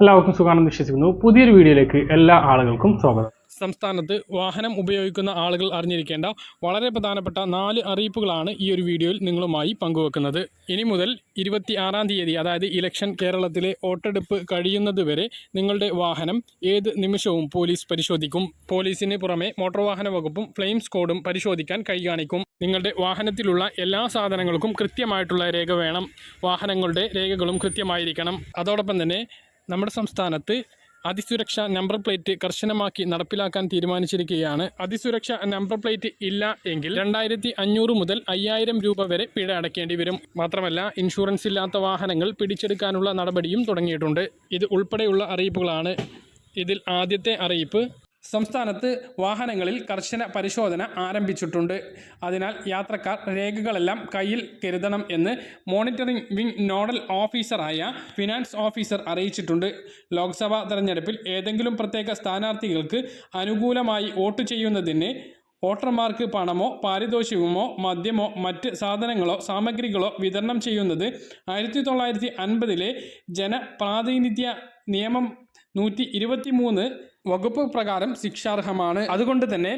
എല്ലാവർക്കും സുഖമാണെന്ന് വിശ്വസിക്കുന്നു. പുതിയൊരു വീഡിയോയിലേക്ക് എല്ലാ ആളുകൾക്കും സ്വാഗതം. സംസ്ഥാനത്ത് വാഹനം ഉപയോഗിക്കുന്ന ആളുകൾ അറിഞ്ഞിരിക്കേണ്ട വളരെ പ്രധാനപ്പെട്ട നാല് അറിയിപ്പുകളാണ് ഈ ഒരു വീഡിയോയിൽ നിങ്ങളുമായി പങ്കുവെക്കുന്നത്. ഇനി മുതൽ ഇരുപത്തി ആറാം തീയതി അതായത് ഇലക്ഷൻ കേരളത്തിലെ വോട്ടെടുപ്പ് കഴിയുന്നതുവരെ നിങ്ങളുടെ വാഹനം ഏത് നിമിഷവും പോലീസ് പരിശോധിക്കും. പോലീസിന് പുറമെ മോട്ടോർ വാഹന വകുപ്പും ഫ്ലെയിം സ്കോഡും പരിശോധിക്കാൻ കൈകാണിക്കും നിങ്ങളുടെ വാഹനത്തിലുള്ള എല്ലാ സാധനങ്ങൾക്കും കൃത്യമായിട്ടുള്ള രേഖ വേണം. വാഹനങ്ങളുടെ രേഖകളും കൃത്യമായിരിക്കണം. അതോടൊപ്പം തന്നെ നമ്മുടെ സംസ്ഥാനത്ത് അതിസുരക്ഷ നമ്പർ പ്ലേറ്റ് കർശനമാക്കി നടപ്പിലാക്കാൻ തീരുമാനിച്ചിരിക്കുകയാണ്. അതിസുരക്ഷ നമ്പർ പ്ലേറ്റ് ഇല്ല എങ്കിൽ രണ്ടായിരത്തി അഞ്ഞൂറ് മുതൽ അയ്യായിരം രൂപ വരെ പിഴ അടയ്ക്കേണ്ടി വരും. മാത്രമല്ല ഇൻഷുറൻസ് ഇല്ലാത്ത വാഹനങ്ങൾ പിടിച്ചെടുക്കാനുള്ള നടപടിയും തുടങ്ങിയിട്ടുണ്ട്. ഇത് ഉൾപ്പെടെയുള്ള അറിയിപ്പുകളാണ്. ഇതിൽ ആദ്യത്തെ അറിയിപ്പ് സംസ്ഥാനത്ത് വാഹനങ്ങളിൽ കർശന പരിശോധന ആരംഭിച്ചിട്ടുണ്ട്. അതിനാൽ യാത്രക്കാർ രേഖകളെല്ലാം കയ്യിൽ കരുതണം എന്ന് മോണിറ്ററിംഗ് വിംഗ് നോഡൽ ഓഫീസറായ ഫിനാൻസ് ഓഫീസർ അറിയിച്ചിട്ടുണ്ട്. ലോക്സഭാ തെരഞ്ഞെടുപ്പിൽ ഏതെങ്കിലും പ്രത്യേക സ്ഥാനാർത്ഥികൾക്ക് അനുകൂലമായി വോട്ട് ചെയ്യുന്നതിന് വോട്ടർമാർക്ക് പണമോ പാരിതോഷികമോ മദ്യമോ മറ്റ് സാധനങ്ങളോ സാമഗ്രികളോ വിതരണം ചെയ്യുന്നത് ആയിരത്തി തൊള്ളായിരത്തി അൻപതിലെ ജനപ്രാതിനിധ്യ നിയമം നൂറ്റി ഇരുപത്തി മൂന്ന് വകുപ്പ് പ്രകാരം ശിക്ഷാർഹമാണ്. അതുകൊണ്ട് തന്നെ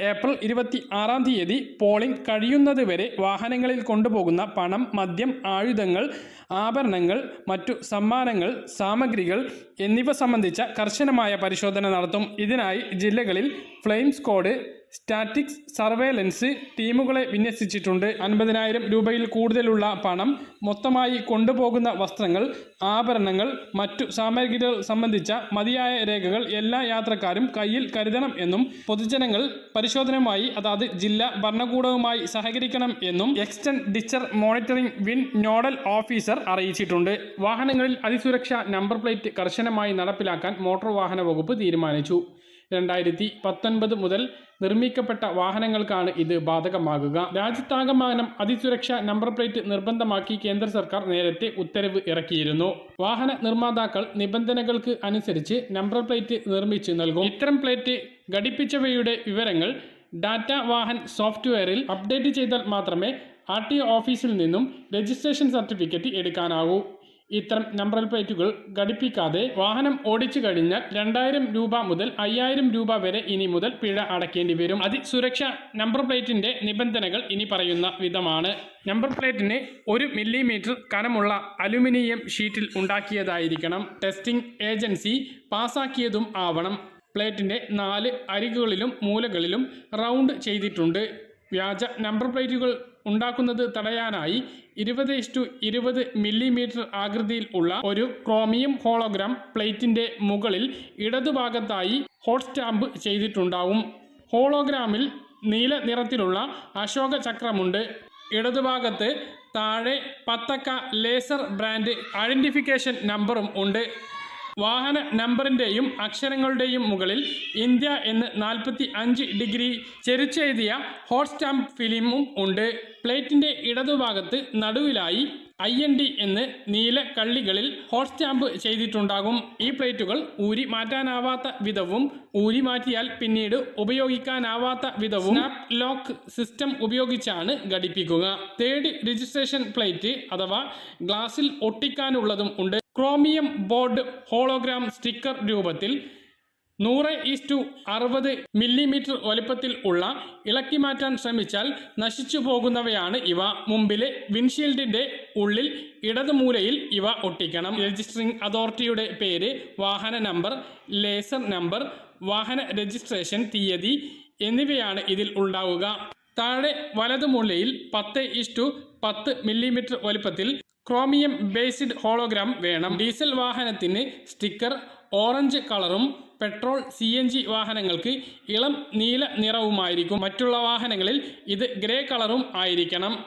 ഏപ്രിൽ ഇരുപത്തി ആറാം തീയതി പോളിംഗ് കഴിയുന്നത് വരെ വാഹനങ്ങളിൽ കൊണ്ടുപോകുന്ന പണം മദ്യം ആയുധങ്ങൾ ആഭരണങ്ങൾ മറ്റു സമ്മാനങ്ങൾ സാമഗ്രികൾ എന്നിവ സംബന്ധിച്ച കർശനമായ പരിശോധന നടത്തും. ഇതിനായി ജില്ലകളിൽ ഫ്ലെയിം സ്ക്വാഡ് സ്റ്റാറ്റിക്സ് സർവേലൻസ് ടീമുകളെ വിന്യസിച്ചിട്ടുണ്ട്. അൻപതിനായിരം രൂപയിൽ കൂടുതലുള്ള പണം മൊത്തമായി കൊണ്ടുപോകുന്ന വസ്ത്രങ്ങൾ ആഭരണങ്ങൾ മറ്റു സാമഗ്രികൾ സംബന്ധിച്ച മതിയായ രേഖകൾ എല്ലാ യാത്രക്കാരും കയ്യിൽ കരുതണം എന്നും പൊതുജനങ്ങൾ പരിശോധനയുമായി അതാത് ജില്ലാ ഭരണകൂടവുമായി സഹകരിക്കണം എന്നും expenditure monitoring wing nodal officer അറിയിച്ചിട്ടുണ്ട്. വാഹനങ്ങളിൽ അതിസുരക്ഷ നമ്പർ പ്ലേറ്റ് കർശനമായി നടപ്പിലാക്കാൻ മോട്ടോർ വാഹന വകുപ്പ് തീരുമാനിച്ചു. രണ്ടായിരത്തി പത്തൊൻപത് മുതൽ നിർമ്മിക്കപ്പെട്ട വാഹനങ്ങൾക്കാണ് ഇത് ബാധകമാകുക. രാജ്യത്താകമാനം അതിസുരക്ഷ നമ്പർ പ്ലേറ്റ് നിർബന്ധമാക്കി കേന്ദ്ര സർക്കാർ നേരത്തെ ഉത്തരവ് ഇറക്കിയിരുന്നു. വാഹന നിർമ്മാതാക്കൾ നിബന്ധനകൾക്ക് അനുസരിച്ച് നമ്പർ പ്ലേറ്റ് നിർമ്മിച്ച് നൽകും. ഇത്തരം പ്ലേറ്റ് ഘടിപ്പിച്ചവയുടെ വിവരങ്ങൾ ഡാറ്റ വാഹൻ സോഫ്റ്റ്വെയറിൽ അപ്ഡേറ്റ് ചെയ്താൽ മാത്രമേ ആർ ടി ഓഫീസിൽ നിന്നും രജിസ്ട്രേഷൻ സർട്ടിഫിക്കറ്റ് എടുക്കാനാവൂ. ഇത്തരം നമ്പർ പ്ലേറ്റുകൾ ഘടിപ്പിക്കാതെ വാഹനം ഓടിച്ചു കഴിഞ്ഞാൽ രണ്ടായിരം രൂപ മുതൽ അയ്യായിരം രൂപ വരെ ഇനി മുതൽ പിഴ അടയ്ക്കേണ്ടി വരും. അതിസുരക്ഷ നമ്പർ പ്ലേറ്റിന്റെ നിബന്ധനകൾ ഇനി പറയുന്ന വിധമാണ്. നമ്പർ പ്ലേറ്റിന് ഒരു മില്ലിമീറ്റർ കനമുള്ള അലുമിനിയം ഷീറ്റിൽ ഉണ്ടാക്കിയതായിരിക്കണം. ടെസ്റ്റിംഗ് ഏജൻസി പാസാക്കിയതും ആവണം. പ്ലേറ്റിന്റെ നാല് അരികുകളിലും മൂലകളിലും റൗണ്ട് ചെയ്തിട്ടുണ്ട്. വ്യാജ നമ്പർ പ്ലേറ്റുകൾ ഉണ്ടാക്കുന്നത് തടയാനായി ഇരുപത് ഇഷ്ടു ഇരുപത് മില്ലിമീറ്റർ ആകൃതിയിൽ ഉള്ള ഒരു ക്രോമിയം ഹോളോഗ്രാം പ്ലേറ്റിന്റെ മുകളിൽ ഇടതുഭാഗത്തായി ഹോട്ട് സ്റ്റാമ്പ് ചെയ്തിട്ടുണ്ടാവും. ഹോളോഗ്രാമിൽ നീല നിറത്തിലുള്ള അശോക ചക്രമുണ്ട്. ഇടതുഭാഗത്ത് താഴെ പത്തക്ക ലേസർ ബ്രാൻഡ് ഐഡന്റിഫിക്കേഷൻ നമ്പറും ഉണ്ട്. വാഹന നമ്പറിന്റെയും അക്ഷരങ്ങളുടെയും മുകളിൽ ഇന്ത്യ എന്ന് നാൽപ്പത്തി അഞ്ച് ഡിഗ്രി ചെരിച്ചെഴുതിയ ഹോട്ട് സ്റ്റാമ്പ് ഫിലിമും ഉണ്ട്. പ്ലേറ്റിന്റെ ഇടതുഭാഗത്ത് നടുവിലായി ഐ എൻ ഡി എന്ന് നീല കള്ളികളിൽ ഹോട്ട് സ്റ്റാമ്പ് ചെയ്തിട്ടുണ്ടാകും. ഈ പ്ലേറ്റുകൾ ഊരി മാറ്റാനാവാത്ത വിധവും ഊരി മാറ്റിയാൽ പിന്നീട് ഉപയോഗിക്കാനാവാത്ത വിധവും സ്നാപ് ലോക്ക് സിസ്റ്റം ഉപയോഗിച്ചാണ് ഘടിപ്പിക്കുക. തേർഡ് രജിസ്ട്രേഷൻ പ്ലേറ്റ് അഥവാ ഗ്ലാസിൽ ഒട്ടിക്കാനുള്ളതും ഉണ്ട്. ക്രോമിയം ബോർഡ് ഹോളോഗ്രാം സ്റ്റിക്കർ രൂപത്തിൽ നൂറ് ഈസ്റ്റു അറുപത് മില്ലിമീറ്റർ വലിപ്പത്തിൽ ഉള്ള ഇളക്കി മാറ്റാൻ ശ്രമിച്ചാൽ നശിച്ചു പോകുന്നവയാണ് ഇവ. മുമ്പിലെ വിൻഷീൽഡിന്റെ ഉള്ളിൽ ഇടതുമൂലയിൽ ഇവ ഒട്ടിക്കണം. രജിസ്ട്രിംഗ് അതോറിറ്റിയുടെ പേര് വാഹന നമ്പർ ലേസർ നമ്പർ വാഹന രജിസ്ട്രേഷൻ തീയതി എന്നിവയാണ് ഇതിൽ ഉണ്ടാവുക. താഴെ വലതുമൂലയിൽ പത്ത് ഇഷ്ടു പത്ത് മില്ലിമീറ്റർ വലുപ്പത്തിൽ ക്രോമിയം ബേസ്ഡ് ഹോളോഗ്രാം വേണം. ഡീസൽ വാഹനത്തിന് സ്റ്റിക്കർ ഓറഞ്ച് കളറും പെട്രോൾ സി എൻ ജി വാഹനങ്ങൾക്ക് ഇളം നീല നിറവുമായിരിക്കും. മറ്റുള്ള വാഹനങ്ങളിൽ ഇത് ഗ്രേ കളറും ആയിരിക്കണം.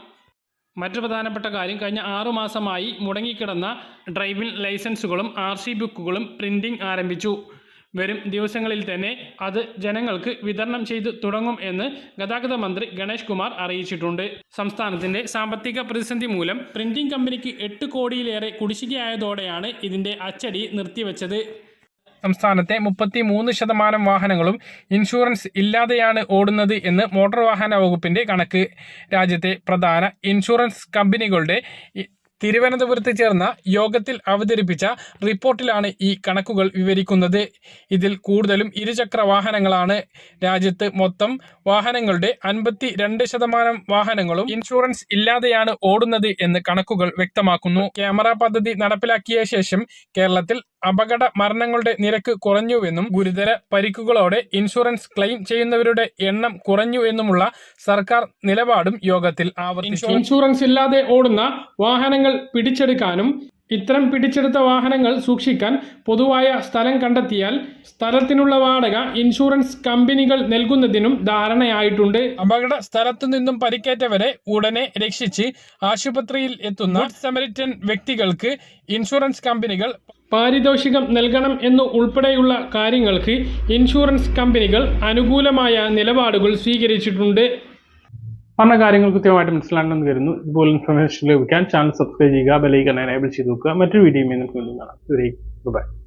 മറ്റു പ്രധാനപ്പെട്ട കാര്യം കഴിഞ്ഞ ആറു മാസമായി മുടങ്ങിക്കിടന്ന ഡ്രൈവിംഗ് ലൈസൻസുകളും ആർ സി ബുക്കുകളും പ്രിന്റിംഗ് ആരംഭിച്ചു. വരും ദിവസങ്ങളിൽ തന്നെ അത് ജനങ്ങൾക്ക് വിതരണം ചെയ്തു തുടങ്ങും എന്ന് ഗതാഗത മന്ത്രി ഗണേഷ് കുമാർ അറിയിച്ചിട്ടുണ്ട്. സംസ്ഥാനത്തിന്റെ സാമ്പത്തിക പ്രതിസന്ധി മൂലം പ്രിന്റിംഗ് കമ്പനിക്ക് എട്ട് കോടിയിലേറെ കുടിശ്ശികയായതോടെയാണ് ഇതിന്റെ അച്ചടി നിർത്തിവെച്ചത്. സംസ്ഥാനത്തെ മുപ്പത്തി മൂന്ന് ശതമാനം വാഹനങ്ങളും ഇൻഷുറൻസ് ഇല്ലാതെയാണ് ഓടുന്നത് എന്ന് മോട്ടോർ വാഹന വകുപ്പിന്റെ കണക്ക്. രാജ്യത്തെ പ്രധാന ഇൻഷുറൻസ് കമ്പനികളുടെ തിരുവനന്തപുരത്ത് ചേർന്ന യോഗത്തിൽ അവതരിപ്പിച്ച റിപ്പോർട്ടിലാണ് ഈ കണക്കുകൾ വിവരിക്കുന്നത്. ഇതിൽ കൂടുതലും ഇരുചക്ര വാഹനങ്ങളാണ്. രാജ്യത്ത് മൊത്തം വാഹനങ്ങളുടെ അൻപത്തി രണ്ട് ശതമാനം വാഹനങ്ങളും ഇൻഷുറൻസ് ഇല്ലാതെയാണ് ഓടുന്നത് എന്ന് കണക്കുകൾ വ്യക്തമാക്കുന്നു. ക്യാമറ പദ്ധതി നടപ്പിലാക്കിയ ശേഷം കേരളത്തിൽ അപകട മരണങ്ങളുടെ നിരക്ക് കുറഞ്ഞുവെന്നും ഗുരുതര പരിക്കുകളോടെ ഇൻഷുറൻസ് ക്ലെയിം ചെയ്യുന്നവരുടെ എണ്ണം കുറഞ്ഞു എന്നുമുള്ള സർക്കാർ നിലപാടും യോഗത്തിൽ ആവർത്തിച്ചു. ഇൻഷുറൻസ് ഇല്ലാതെ ഓടുന്ന വാഹനങ്ങൾ പിടിച്ചെടുക്കാനും ഇത്തരം പിടിച്ചെടുത്ത വാഹനങ്ങൾ സൂക്ഷിക്കാൻ പൊതുവായ സ്ഥലം കണ്ടെത്തിയാൽ സ്ഥലത്തിനുള്ള വാടക ഇൻഷുറൻസ് കമ്പനികൾ നൽകുന്നതിനും ധാരണയായിട്ടുണ്ട്. അപകട സ്ഥലത്തു നിന്നും പരിക്കേറ്റവരെ ഉടനെ രക്ഷിച്ച് ആശുപത്രിയിൽ എത്തുന്ന സമരിറ്റൻ വ്യക്തികൾക്ക് ഇൻഷുറൻസ് കമ്പനികൾ പാരിതോഷികം നൽകണം എന്നു ഉൾപ്പെടെയുള്ള കാര്യങ്ങൾക്ക് ഇൻഷുറൻസ് കമ്പനികൾ അനുകൂലമായ നിലപാടുകൾ സ്വീകരിച്ചിട്ടുണ്ട്. പറഞ്ഞ കാര്യങ്ങൾ കൃത്യമായിട്ട് മനസ്സിലാണെന്ന് കരുതുന്നു ഇതുപോലെ ഇൻഫർമേഷൻ ലഭിക്കാൻ ചാനൽ സബ്സ്ക്രൈബ് ചെയ്യുക ബെലൈക്കൺ എനേബിൾ ചെയ്ത് നോക്കുക. മറ്റൊരു വീഡിയോയുമായി നമുക്ക് കാണാം. ബൈ